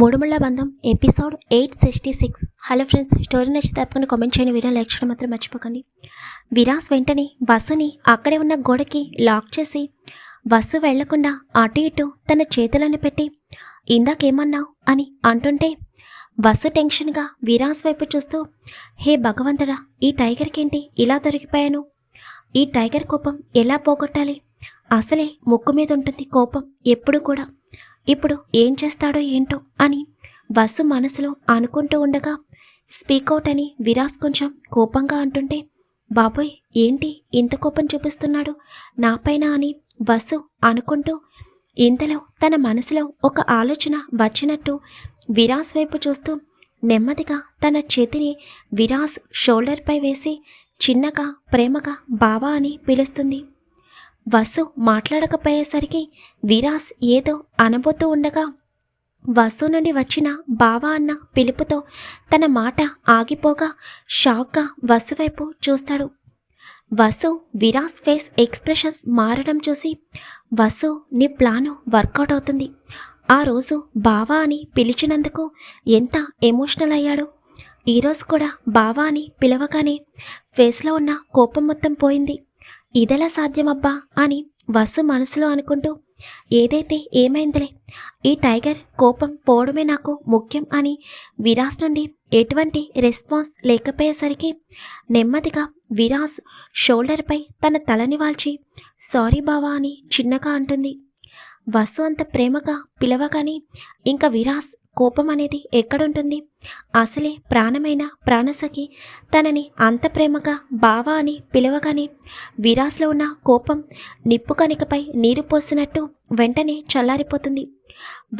మూడుముళ్ళ బంధం episode eight sixty six. Hello friends story నచ్చి తప్పకుండా కామెంట్ చేయని వీడియో లైక్ చేయడం మాత్రం మర్చిపోకండి. విరాస్ వెంటనే బస్సుని అక్కడే ఉన్న గోడకి లాక్ చేసి బస్సు వెళ్ళకుండా అటు ఇటు తన చేతులను పెట్టి ఇందాకేమన్నావు అని అంటుంటే బస్సు టెన్షన్గా విరాస్ వైపు చూస్తూ హే భగవంతుడా ఈ టైగర్కేంటి ఇలా దొరికిపోయాను? ఈ టైగర్ కోపం ఎలా పోగొట్టాలి? అసలే ముక్కు మీద ఉంటుంది కోపం ఎప్పుడు కూడా. ఇప్పుడు ఏం చేస్తాడో ఏంటో అని వసు మనసులో అనుకుంటూ ఉండగా స్పీకౌట్ అని విరాస్ కొంచెం కోపంగా అంటుంటే బాబోయ్ ఏంటి ఇంత కోపం చూపిస్తున్నాడు? నాపైన అని వసు అనుకుంటూ ఇంతలో తన మనసులో ఒక ఆలోచన వచ్చినట్టు విరాస్ వైపు చూస్తూ నెమ్మదిగా తన చేతిని విరాస్ షోల్డర్పై వేసి చిన్నగా ప్రేమగా బావా అని పిలుస్తుంది. వసు మాట్లాడకపోయేసరికి విరాస్ ఏదో అనబోతూ ఉండగా వసు నుండి వచ్చిన బావా అన్న పిలుపుతో తన మాట ఆగిపోగా షాక్గా వసు వైపు చూస్తాడు. వసు విరాస్ ఫేస్ ఎక్స్ప్రెషన్స్ మారడం చూసి వసు నీ ప్లాను వర్కౌట్ అవుతుంది. ఆ రోజు బావా అని పిలిచినందుకు ఎంత ఎమోషనల్ అయ్యాడు. ఈరోజు కూడా బావా అని పిలవగానే ఫేస్లో ఉన్న కోపం మొత్తం పోయింది. ఇదెలా సాధ్యమబ్బా అని వసు మనసులో అనుకుంటూ ఏదైతే ఏమైందిలే ఈ టైగర్ కోపం పోవడమే నాకు ముఖ్యం అని విరాస్ నుండి ఎటువంటి రెస్పాన్స్ లేకపోయేసరికి నెమ్మదిగా విరాస్ షోల్డర్పై తన తలని వాల్చి సారీ బావా అని చిన్నగా అంటుంది. వసు అంత ప్రేమగా పిలవగాని ఇంకా విరాస్ కోపం అనేది ఎక్కడుంటుంది? అసలే ప్రాణమైన ప్రాణసఖి తనని అంత ప్రేమగా బావా అని పిలవగానే విరాస్లో ఉన్న కోపం నిప్పు కణికపై నీరు పోసినట్టు వెంటనే చల్లారిపోతుంది.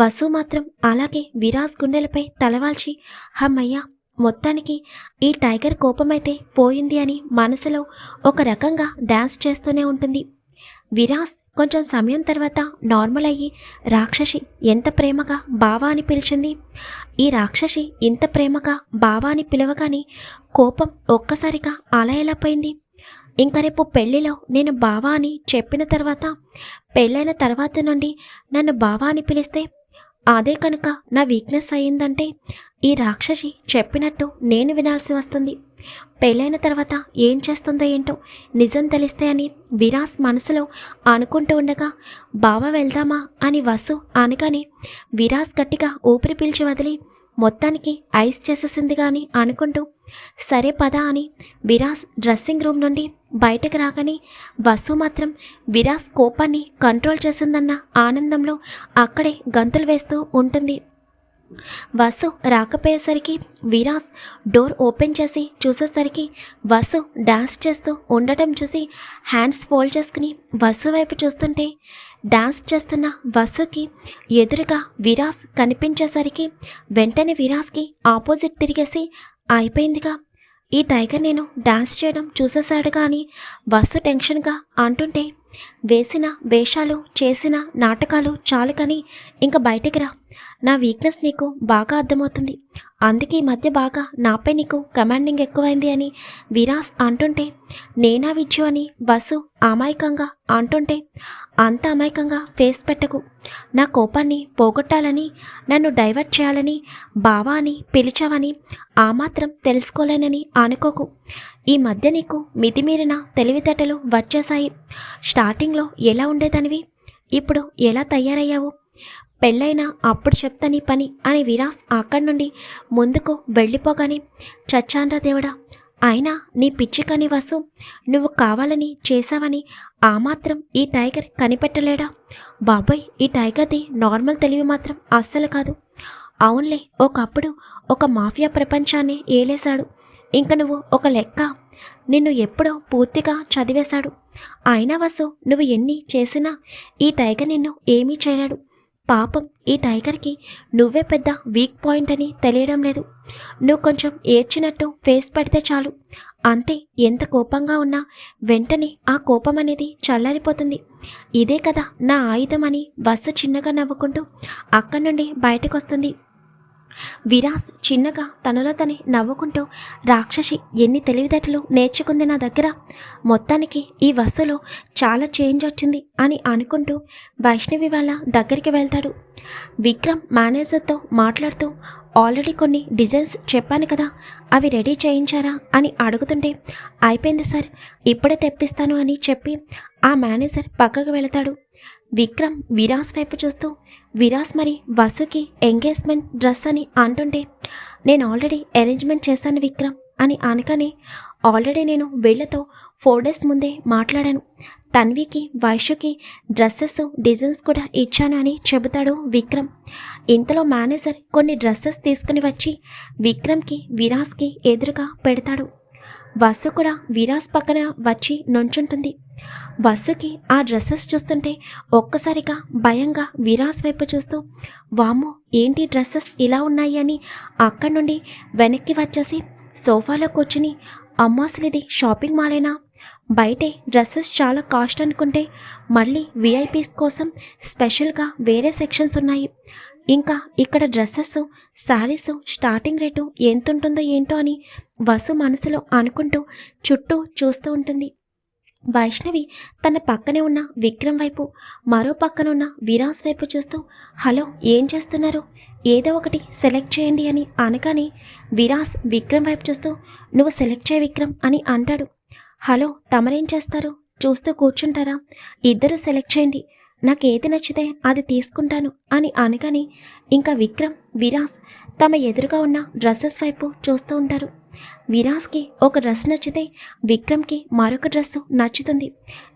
వసు మాత్రం అలాగే విరాస్ గుండెలపై తలవాల్చి హమ్మయ్య మొత్తానికి ఈ టైగర్ కోపమైతే పోయింది అని మనసులో ఒక రకంగా డ్యాన్స్ చేస్తూనే ఉంటుంది. విరాస్ కొంచెం సమయం తర్వాత నార్మల్ అయ్యి రాక్షసి ఎంత ప్రేమగా బావా అని పిలిచింది. ఈ రాక్షసి ఇంత ప్రేమగా బావా అని పిలవగానే కోపం ఒక్కసారిగా అలా ఎలా పోయింది ఇంక రేపు పెళ్ళిలో నేను బావా అని చెప్పిన తర్వాత పెళ్ళైన తర్వాత నుండి నన్ను బావా అని పిలిస్తే అదే కనుక నా వీక్నెస్ అయిందంటే ఈ రాక్షసి చెప్పినట్టు నేను వినాల్సి వస్తుంది. పెళ్ళైన తర్వాత ఏం చేస్తుందో ఏంటో నిజం తెలిస్తే అని విరాస్ మనసులో అనుకుంటూ ఉండగా బావ వెళ్దామా? అని వసు అనగానే విరాస్ గట్టిగా ఊపిరి పీల్చి వదిలి మొత్తానికి ఐస్ చేసేసింది కానీ అనుకుంటూ సరే పద అని విరాస్ డ్రెస్సింగ్ రూమ్ నుండి బయటకు రాగానే వసు మాత్రం విరాస్ కోపాన్ని కంట్రోల్ చేసిందన్న ఆనందంలో అక్కడే గంతులు వేస్తూ ఉంటుంది. వసు రాకపోయేసరికి విరాస్ డోర్ ఓపెన్ చేసి చూసేసరికి వసు డాన్స్ చేస్తూ ఉండటం చూసి హ్యాండ్స్ ఫోల్డ్ చేసుకుని వసు వైపు చూస్తుంటే డాన్స్ చేస్తున్న వసుకి ఎదురుగా విరాస్ కనిపించేసరికి వెంటనే విరాస్కి ఆపోజిట్ తిరిగేసి అయిపోయిందిగా. ఈ టైగర్ నేను డాన్స్ చేయడం చూసేశాడు కానీ వసు టెన్షన్గా అంటుంటే వేసిన వేషాలు చేసిన నాటకాలు చాలు కానీ ఇంకా బయటికి రా. నా వీక్నెస్ నీకు బాగా అర్థమవుతుంది. అందుకే ఈ మధ్య బాగా నాపై నీకు కమాండింగ్ ఎక్కువైంది అని విరాస్ అంటుంటే నేనా విద్యు అని బస్సు అమాయకంగా అంటుంటే అంత అమాయకంగా ఫేస్ పెట్టకు. నా కోపాన్ని పోగొట్టాలని నన్ను డైవర్ట్ చేయాలని బావా అని పిలిచావని ఆ మాత్రం తెలుసుకోలేనని అనుకోకు. ఈ మధ్య నీకు మితిమీరిన తెలివితేటలు వచ్చేశాయి. స్టార్టింగ్లో ఎలా ఉండేదనివి? ఇప్పుడు ఎలా తయారయ్యావు? పెళ్ళైనా అప్పుడు చెప్తా నీ పని అని విరాస్ అక్కడి నుండి ముందుకు వెళ్ళిపోగానే చచ్చాండ్రా దేవుడా అయినా నీ పిచ్చికని వసు నువ్వు కావాలని చేశావని ఆ మాత్రం ఈ టైగర్ కనిపెట్టలేడా? బాబోయ్ ఈ టైగర్ది నార్మల్ తెలివి మాత్రం అస్సలు కాదు. అవునులే ఒకప్పుడు ఒక మాఫియా ప్రపంచాన్ని ఏలేశాడు. ఇంక నువ్వు ఒక లెక్క. నిన్ను ఎప్పుడో పూర్తిగా చదివేశాడు. అయినా వసు నువ్వు ఎన్ని చేసినా ఈ టైగర్ నిన్ను ఏమీ చేయలేడు. పాపం ఈ టైగర్కి నువ్వే పెద్ద వీక్ పాయింట్ అని తెలియడం లేదు. నువ్వు కొంచెం ఏడ్చినట్టు ఫేస్ పెడితే చాలు. అంతే ఎంత కోపంగా ఉన్నా వెంటనే ఆ కోపం అనేది చల్లారిపోతుంది. ఇదే కదా నా ఆయుధం అని బస్సు చిన్నగా నవ్వుకుంటూ అక్కడి నుండి బయటకు వస్తుంది విరాస్ చిన్నగా తనలో తనే నవ్వుకుంటూ రాక్షసి ఎన్ని తెలివితేటలు నేర్చుకుంది నా దగ్గర? మొత్తానికి ఈ వస్తువులో చాలా చేంజ్ వచ్చింది అని అనుకుంటూ వైష్ణవి వాళ్ళ దగ్గరికి వెళ్తాడు. విక్రమ్ మేనేజర్తో మాట్లాడుతూ ఆల్రెడీ కొన్ని డిజైన్స్ చెప్పాను కదా అవి రెడీ చేయించారా అని అడుగుతుంటే అయిపోయింది సార్ ఇప్పుడే తెప్పిస్తాను అని చెప్పి ఆ మేనేజర్ పక్కకు వెళతాడు. విక్రమ్ విరాస్ వైపు చూస్తూ విరాస్ మరి వసుకి ఎంగేజ్మెంట్ డ్రెస్ అని అంటుంటే నేను ఆల్రెడీ అరేంజ్మెంట్ చేశాను విక్రమ్. అని అనగానే ఆల్రెడీ నేను వీళ్ళతో ఫోర్ డేస్ ముందే మాట్లాడాను. తన్వికి వైశ్యకి డ్రెస్సెస్ డిజైన్స్ కూడా ఇచ్చాను అని చెబుతాడు విక్రమ్. ఇంతలో మేనేజర్ కొన్ని డ్రెస్సెస్ తీసుకుని వచ్చి విక్రమ్కి విరాస్కి ఎదురుగా పెడతాడు. వసు కూడా విరాస్ పక్కన వచ్చి నుంచుంటుంది. వసుకి ఆ డ్రెస్సెస్ చూస్తుంటే ఒక్కసారిగా భయంగా విరాస్ వైపు చూస్తూ వాము ఏంటి డ్రెస్సెస్ ఇలా ఉన్నాయి అని అక్కడి నుండి వెనక్కి వచ్చేసి సోఫాలో కూర్చుని అమ్మా షాపింగ్ మాలేనా? బయటే డ్రెస్సెస్ చాలా కాస్ట్ అనుకుంటే మళ్ళీ విఐపీస్ కోసం స్పెషల్గా వేరే సెక్షన్స్ ఉన్నాయి. ఇంకా ఇక్కడ డ్రెస్సెస్ శారీస్ స్టార్టింగ్ రేటు ఎంత ఉంటుందో ఏంటో అని వసు మనసులో అనుకుంటూ చుట్టూ చూస్తూ ఉంటుంది. వైష్ణవి తన పక్కనే ఉన్న విక్రమ్ వైపు మరో పక్కన ఉన్న విరాస్ వైపు చూస్తూ హలో ఏం చేస్తున్నారు? ఏదో ఒకటి సెలెక్ట్ చేయండి అని అనగానే విరాస్ విక్రమ్ వైపు చూస్తూ నువ్వు సెలెక్ట్ చేయ విక్రమ్ అని అంటాడు. హలో తమరేం చేస్తారు? చూస్తూ కూర్చుంటారా? ఇద్దరు సెలెక్ట్ చేయండి. నాకు ఏది నచ్చితే అది తీసుకుంటాను అని అనగానే ఇంకా విక్రమ్ విరాస్ తమ ఎదురుగా ఉన్న డ్రెస్సెస్ వైపు చూస్తూ ఉంటారు. విరాస్కి ఒక డ్రెస్ నచ్చితే విక్రమ్కి మరొక డ్రెస్ నచ్చుతుంది.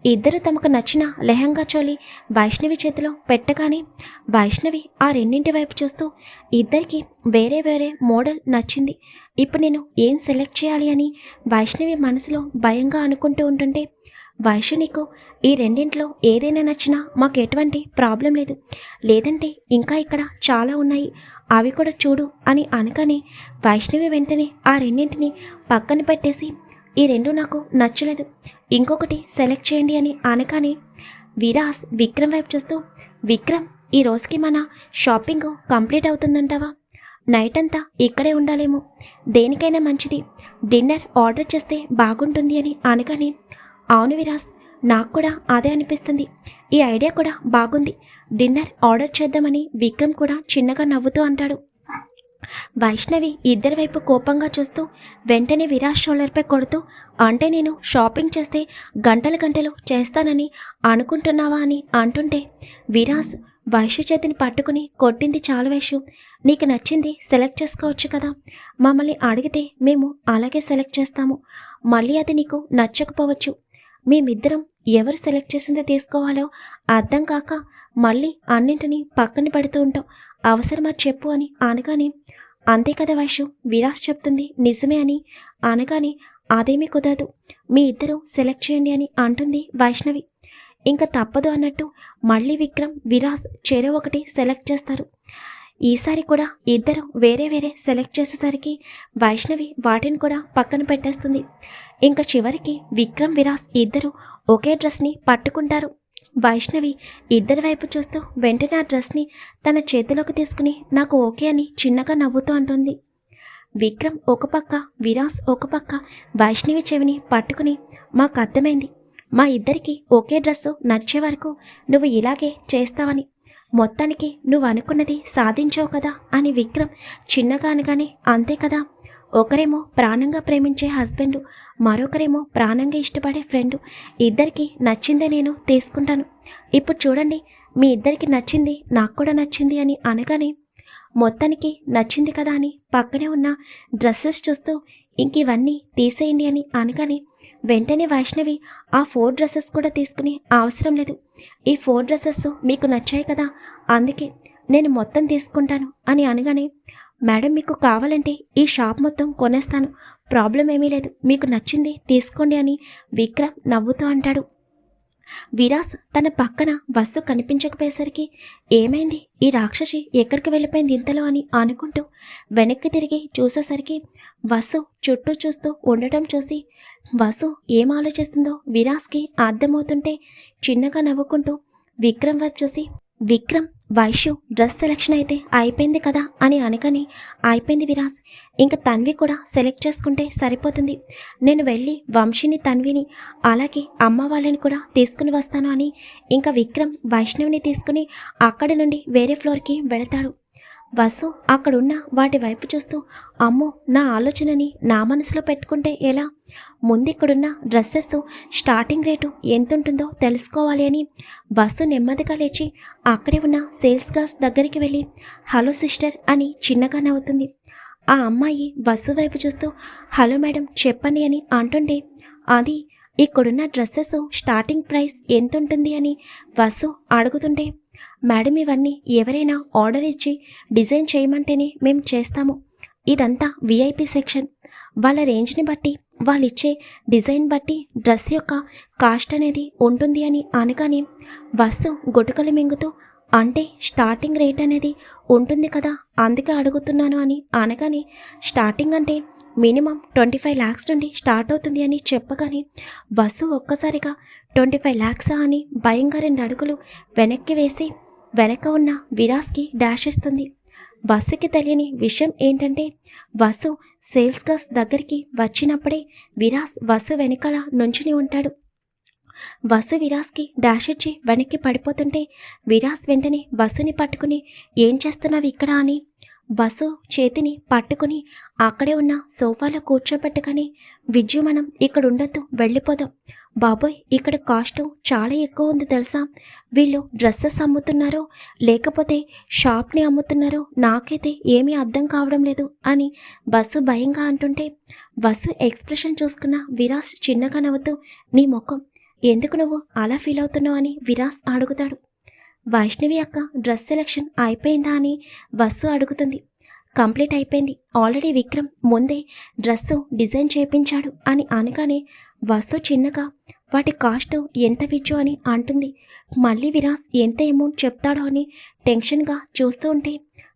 ఇద్దరు తమకు నచ్చిన లెహంగా చోలి వైష్ణవి చేతిలో పెట్టగానే వైష్ణవి ఆ రెండింటి వైపు చూస్తూ ఇద్దరికి వేరే వేరే మోడల్ నచ్చింది. ఇప్పుడు నేను ఏం సెలెక్ట్ చేయాలి అని వైష్ణవి మనసులో భయంగా అనుకుంటూ ఉంటుంటే వైషు నీకు ఈ రెండింట్లో ఏదైనా నచ్చినా మాకు ఎటువంటి ప్రాబ్లం లేదు. లేదంటే ఇంకా ఇక్కడ చాలా ఉన్నాయి. అవి కూడా చూడు అని అనగానే వైష్ణవి వెంటనే ఆ రెండింటిని పక్కన పెట్టేసి ఈ రెండు నాకు నచ్చలేదు. ఇంకొకటి సెలెక్ట్ చేయండి అని అనగానే విరాస్ విక్రమ్ వైపు చూస్తూ విక్రమ్ ఈ రోజుకి మన షాపింగ్ కంప్లీట్ అవుతుందంటావా? నైట్ అంతా ఇక్కడే ఉండాలేమో. దేనికైనా మంచిది. డిన్నర్ ఆర్డర్ చేస్తే బాగుంటుంది అని అనగానే అవును విరాస్ నాకు కూడా అదే అనిపిస్తుంది. ఈ ఐడియా కూడా బాగుంది. డిన్నర్ ఆర్డర్ చేద్దామని విక్రమ్ కూడా చిన్నగా నవ్వుతూ అంటాడు. వైష్ణవి ఇద్దరి వైపు కోపంగా చూస్తూ వెంటనే విరాజ్ షోల్డర్పై కొడుతూ అంటే నేను షాపింగ్ చేస్తే గంటలు గంటలు చేస్తానని అనుకుంటున్నావా అని అంటుంటే విరాస్ వైషు చేతిని పట్టుకుని కొట్టింది చాలు వైషు నీకు నచ్చింది సెలెక్ట్ చేసుకోవచ్చు కదా. మమ్మల్ని అడిగితే మేము అలాగే సెలెక్ట్ చేస్తాము. మళ్ళీ అది నీకు నచ్చకపోవచ్చు. మేమిద్దరం ఎవరు సెలెక్ట్ చేసిందో తీసుకోవాలో అర్థం కాక మళ్ళీ అన్నింటినీ పక్కన పెడుతూ ఉంటాం. అవసరమా చెప్పు అని అనగానే అంతే కదా వైషు విరాస్ చెప్తుంది నిజమే అని అనగానే అదేమీ కుదరదు. మీ ఇద్దరు సెలెక్ట్ చేయండి అని అంటుంది వైష్ణవి. ఇంకా తప్పదు అన్నట్టు మళ్ళీ విక్రమ్ విరాస్ చెరో ఒకటి సెలెక్ట్ చేస్తారు. ఈసారి కూడా ఇద్దరు వేరే వేరే సెలెక్ట్ చేసేసరికి వైష్ణవి వాటిని కూడా పక్కన పెట్టేస్తుంది. ఇంకా చివరికి విక్రమ్ విరాస్ ఇద్దరు ఒకే డ్రెస్ని పట్టుకుంటారు. వైష్ణవి ఇద్దరి వైపు చూస్తూ వెంటనే ఆ డ్రెస్ని తన చేతిలోకి తీసుకుని నాకు ఓకే అని చిన్నగా నవ్వుతూ అంటుంది. విక్రమ్ ఒక పక్క విరాస్ ఒక పక్క వైష్ణవి చెవిని పట్టుకుని మాకు అర్థమైంది. మా ఇద్దరికి ఒకే డ్రెస్సు నచ్చే వరకు నువ్వు ఇలాగే చేస్తావని. మొత్తానికి నువ్వు అనుకున్నది సాధించావు కదా అని విక్రమ్ చిన్నగా అనగానే అంతే కదా. ఒకరేమో ప్రాణంగా ప్రేమించే హస్బెండ్ మరొకరేమో ప్రాణంగా ఇష్టపడే ఫ్రెండ్. ఇద్దరికి నచ్చిందే నేను తీసుకుంటాను. ఇప్పుడు చూడండి మీ ఇద్దరికి నచ్చింది నాకు కూడా నచ్చింది అని అనగానే మొత్తానికి నచ్చింది కదా అని పక్కనే ఉన్న డ్రెస్సెస్ చూస్తూ ఇంక ఇవన్నీ తీసేయండి అని అనగానే వెంటనే వైష్ణవి ఆ ఫోర్ డ్రెస్సెస్ కూడా తీసుకుని అవసరం లేదు. ఈ ఫోర్ డ్రెస్సెస్ మీకు నచ్చాయి కదా అందుకే నేను మొత్తం తీసుకుంటాను అని అనగానే మేడం మీకు కావాలంటే ఈ షాప్ మొత్తం కొనేస్తాను. ప్రాబ్లం ఏమీ లేదు మీకు నచ్చింది తీసుకోండి అని విక్రమ్ నవ్వుతూ అంటాడు. విరాస్ తన పక్కన బస్సు కనిపించకపోయేసరికి ఏమైంది? ఈ రాక్షసి ఎక్కడికి వెళ్ళిపోయింది ఇంతలో అని అనుకుంటూ వెనక్కి తిరిగి చూసేసరికి వసు చుట్టూ చూస్తూ ఉండటం చూసి వసు ఏం ఆలోచిస్తుందో విరాస్కి అర్థమవుతుంటే చిన్నగా నవ్వుకుంటూ విక్రమ్ వైపు చూసి విక్రమ్ వైషు డ్రెస్ సెలెక్షన్ అయితే అయిపోయింది కదా అని అనకని అయిపోయింది విరాజ్. ఇంకా తన్వి కూడా సెలెక్ట్ చేసుకుంటే సరిపోతుంది. నేను వెళ్ళి వంశీని తన్విని అలాగే అమ్మ వాళ్ళని కూడా తీసుకుని వస్తాను అని ఇంకా విక్రమ్ వైష్ణవిని తీసుకుని అక్కడి నుండి వేరే ఫ్లోర్కి వెళతాడు. వసు అక్కడున్న వాటి వైపు చూస్తూ అమ్మో నా ఆలోచనని నా మనసులో పెట్టుకుంటే ఎలా? ముందిక్కడున్న డ్రెస్సెస్ స్టార్టింగ్ రేటు ఎంతుంటుందో తెలుసుకోవాలి అని వసు నెమ్మదిగా లేచి అక్కడే ఉన్న సేల్స్ గర్ల్స్ దగ్గరికి వెళ్ళి హలో సిస్టర్ అని చిన్నగా నవ్వుతుంది. ఆ అమ్మాయి వసు వైపు చూస్తూ హలో మేడం చెప్పండి అని అంటుండే అది ఇక్కడున్న డ్రెస్సెస్ స్టార్టింగ్ ప్రైస్ ఎంత ఉంటుంది అని వసు అడుగుతుంటే మేడం ఇవన్నీ ఎవరైనా ఆర్డర్ ఇచ్చి డిజైన్ చేయమంటేనే మేము చేస్తాము. ఇదంతా విఐపి సెక్షన్. వాళ్ళ రేంజ్ని బట్టి వాళ్ళు ఇచ్చే డిజైన్ బట్టి డ్రెస్ యొక్క కాస్ట్ అనేది ఉంటుంది అని అనగానే వస్తు గొటుకలు మింగుతూ అంటే స్టార్టింగ్ రేట్ అనేది ఉంటుంది కదా అందుకే అడుగుతున్నాను అని అనగానే స్టార్టింగ్ అంటే మినిమం ట్వంటీ ఫైవ్ ల్యాక్స్ నుండి స్టార్ట్ అవుతుంది అని చెప్పగానే వసు ఒక్కసారిగా ట్వంటీ ఫైవ్ ల్యాక్సా అని భయంగా రెండు అడుగులు వెనక్కి వేసి వెనక ఉన్న విరాస్కి డాష్ ఇస్తుంది. వసుకి తెలియని విషయం ఏంటంటే వసు సేల్స్ గర్స్ దగ్గరికి వచ్చినప్పుడే విరాస్ వసు వెనకాల నుంచుని ఉంటాడు. వసు విరాస్కి డాష్ ఇచ్చి వెనక్కి పడిపోతుంటే విరాస్ వెంటనే వసుని పట్టుకుని ఏం చేస్తున్నావు ఇక్కడ? అని వసు చేతిని పట్టుకుని అక్కడే ఉన్న సోఫాలో కూర్చోబెట్టుకొని విద్యు మనం ఇక్కడ ఉండొద్దు వెళ్ళిపోదాం. బాబోయ్ ఇక్కడ కాస్ట్ చాలా ఎక్కువ ఉంది తెలుసా? వీళ్ళు డ్రెస్సెస్ అమ్ముతున్నారో లేకపోతే షాప్ని అమ్ముతున్నారో నాకైతే ఏమీ అర్థం కావడం లేదు అని బస్సు భయంగా అంటుంటే బస్సు ఎక్స్ప్రెషన్ చూసుకున్న విరాస్ చిన్నగా నవ్వుతూ నీ ముఖం ఎందుకు నువ్వు అలా ఫీల్ అవుతున్నావు? అని విరాస్ అడుగుతాడు. వైష్ణవి అక్క డ్రెస్ సెలెక్షన్ అయిపోయిందా అని బస్సు అడుగుతుంది. కంప్లీట్ అయిపోయింది. ఆల్రెడీ విక్రమ్ ముందే డ్రెస్సు డిజైన్ చేయించాడు అని అనగానే వస్తు చిన్నగా వాటి కాస్ట్ ఎంత విచ్చు? అని అంటుంది. మళ్ళీ విరాస్ ఎంత అమౌంట్ చెప్తాడో అని టెన్షన్గా చూస్తూ ఉంటే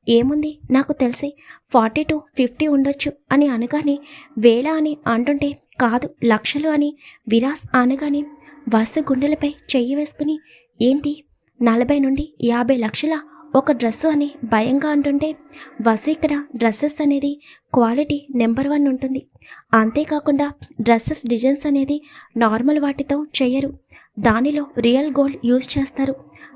ఏముంది? నాకు తెలిసి ఫార్టీ టు ఫిఫ్టీ ఉండొచ్చు అని అనగానే వేల అని అంటుంటే కాదు లక్షలు అని విరాస్ అనగానే వస్తు గుండెలపై చెయ్యి వేసుకుని ఏంటి? నలభై నుండి యాభై లక్షల ఒక డ్రెస్సు అని భయంగా అంటుంటే వసు ఇక్కడ డ్రెస్సెస్ అనేది క్వాలిటీ నెంబర్ వన్ ఉంటుంది. అంతేకాకుండా డ్రెస్సెస్ డిజైన్స్ అనేది నార్మల్ వాటితో చేయరు. దానిలో రియల్ గోల్డ్ యూజ్ చేస్తారు.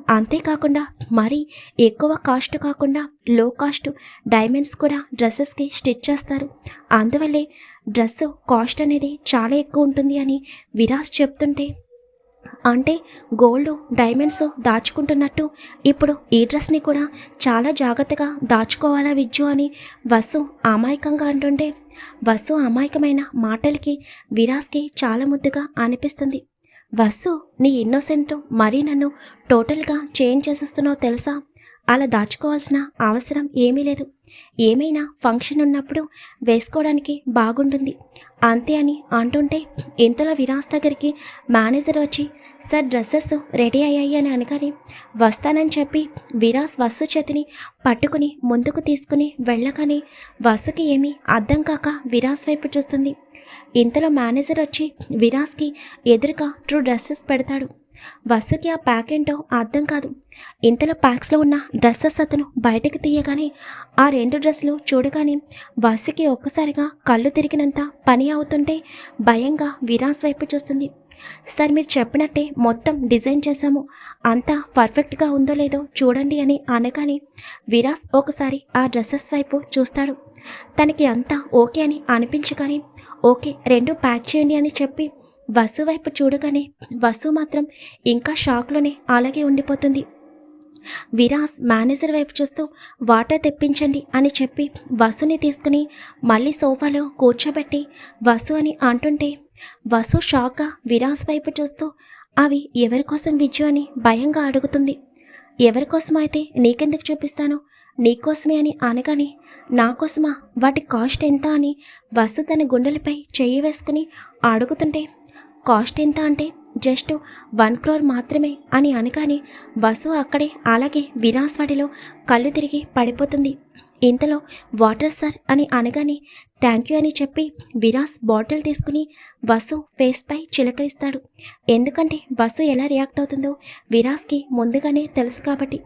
అంతేకాకుండా మరీ ఎక్కువ కాస్ట్ కాకుండా లో కాస్ట్ డైమండ్స్ కూడా డ్రెస్సెస్కి స్టిచ్ చేస్తారు. అందువల్లే డ్రెస్సు కాస్ట్ అనేది చాలా ఎక్కువ ఉంటుంది అని విరాస్ చెప్తుంటే అంటే గోల్డ్ డైమండ్స్ దాచుకుంటున్నట్టు. ఇప్పుడు ఈ డ్రెస్ని కూడా చాలా జాగ్రత్తగా దాచుకోవాలా విజ్జు అని వసు అమాయకంగా అంటుంటే వసు అమాయకమైన మాటలకి విరాస్కి చాలా ముద్దుగా అనిపిస్తుంది. వసు నీ ఇన్నోసెంట్ మరీ నన్ను టోటల్గా చేంజ్ చేసేస్తున్నావు తెలుసా? అలా దాచుకోవాల్సిన అవసరం ఏమీ లేదు. ఏమైనా ఫంక్షన్ ఉన్నప్పుడు వేసుకోవడానికి బాగుంటుంది. అంతే అని అంటుంటే ఇంతలో విరాస్ దగ్గరికి మేనేజర్ వచ్చి సార్ డ్రెస్సెస్ రెడీ అయ్యాయి అని అనగానే వస్తానని చెప్పి విరాస్ వస్సు చేతిని పట్టుకుని ముందుకు తీసుకుని వెళ్ళగానే వస్సుకి ఏమీ అర్థం కాక విరాస్ వైపు చూస్తుంది. ఇంతలో మేనేజర్ వచ్చి విరాస్కి ఎదురుగా ట్రూ డ్రెస్సెస్ పెడతాడు. వసుకి ఆ ప్యాక్ ఏంటో అర్థం కాదు. ఇంతలో ప్యాక్స్లో ఉన్న డ్రెస్సెస్ అతను బయటకు తీయగానే ఆ రెండు డ్రెస్సులు చూడగానే వసుకి ఒక్కసారిగా కళ్ళు తిరిగినంత పని అవుతుంటే భయంగా విరాస్ వైపు చూస్తుంది. సార్ మీరు చెప్పినట్టే మొత్తం డిజైన్ చేశాము. అంతా పర్ఫెక్ట్గా ఉందో లేదో చూడండి అని అనగానే విరాస్ ఒకసారి ఆ డ్రెస్సెస్ వైపు చూస్తాడు. తనకి అంతా ఓకే అని అనిపించగానే ఓకే రెండు ప్యాక్ చేయండి అని చెప్పి వసు వైపు చూడగానే వసు మాత్రం ఇంకా షాక్లోనే అలాగే ఉండిపోతుంది. విరాస్ మేనేజర్ వైపు చూస్తూ వాటర్ తెప్పించండి అని చెప్పి వసుని తీసుకుని మళ్ళీ సోఫాలో కూర్చోబెట్టి వసు అని అంటుంటే వసు షాక్గా విరాస్ వైపు చూస్తూ అవి ఎవరి కోసం విజ్జు అని భయంగా అడుగుతుంది. ఎవరి కోసమైతే నీకెందుకు చూపిస్తాను? నీకోసమే అని అనగానే నా కోసమా? వాటి కాస్ట్ ఎంత? అని వసు తన గుండెలపై చెయ్యి వేసుకుని అడుగుతుంటే కాస్ట్ ఎంత అంటే జస్ట్ వన్ క్రోర్ మాత్రమే అని అనగానే బస్సు అక్కడే అలాగే వినాస్వాడిలో కళ్ళు తిరిగి పడిపోతుంది. ఇంతలో వాటర్ సార్ అని అనగానే థ్యాంక్ యూ అని చెప్పి విరాస్ బాటిల్ తీసుకుని వసు ఫేస్పై చిలకరిస్తాడు. ఎందుకంటే వసు ఎలా రియాక్ట్ అవుతుందో విరాస్కి ముందుగానే తెలుసు కాబట్టి.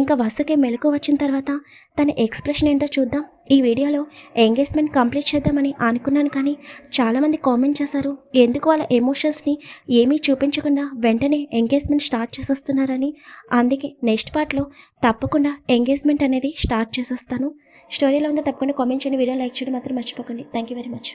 ఇంకా వసుకి మెలకు వచ్చిన తర్వాత తన ఎక్స్ప్రెషన్ ఏంటో చూద్దాం. ఈ వీడియోలో ఎంగేజ్మెంట్ కంప్లీట్ చేద్దామని అనుకున్నాను కానీ చాలామంది కామెంట్ చేశారు ఎందుకు వాళ్ళ ఎమోషన్స్ని ఏమీ చూపించకుండా వెంటనే ఎంగేజ్మెంట్ స్టార్ట్ చేసేస్తున్నారని? అందుకే నెక్స్ట్ పార్ట్లో తప్పకుండా ఎంగేజ్మెంట్ అనేది స్టార్ట్ చేసేస్తాను. స్టోరీలో ఉందో తప్పకుండా కామెంట్ చేయండి వీడియో లైక్ చేయడం మాత్రం మర్చిపోకండి. Thank you very much